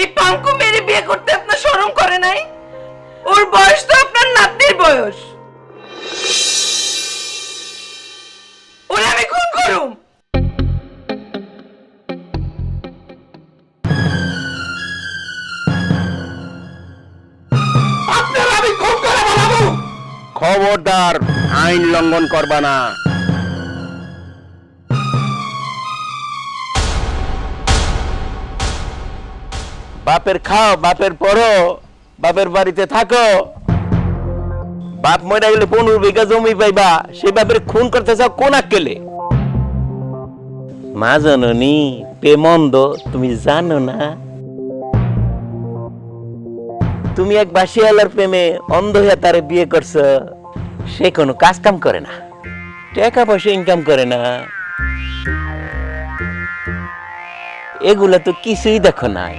এই পাঙ্কু মেরে বিয়ে করতে আপনার শরম করে নাই? ওর বয়স তো আপনার নাতনির বয়স। ওরে আমি খুন করুম। খবরদার, আইন লঙ্ঘন করবা না। বাপের খাও, বাপের পড়ো, বাপের বাড়িতে থাকো। বাপ মরে গেলে পনেরো বিঘা জমি পাইবা সে বাপের খুন করতে চাও কোন আক্কেলে? মা জননী পেমন্দ তুমি জানো না? তুমি এক বাসিয়ালার প্রেমে অন্ধ হয়ে তারে বিয়ে করছ, সে কোনো কাজ কাম করে না, টাকা পয়সা ইনকাম করে না। এগুলা তো কিছুই দেখো নাই।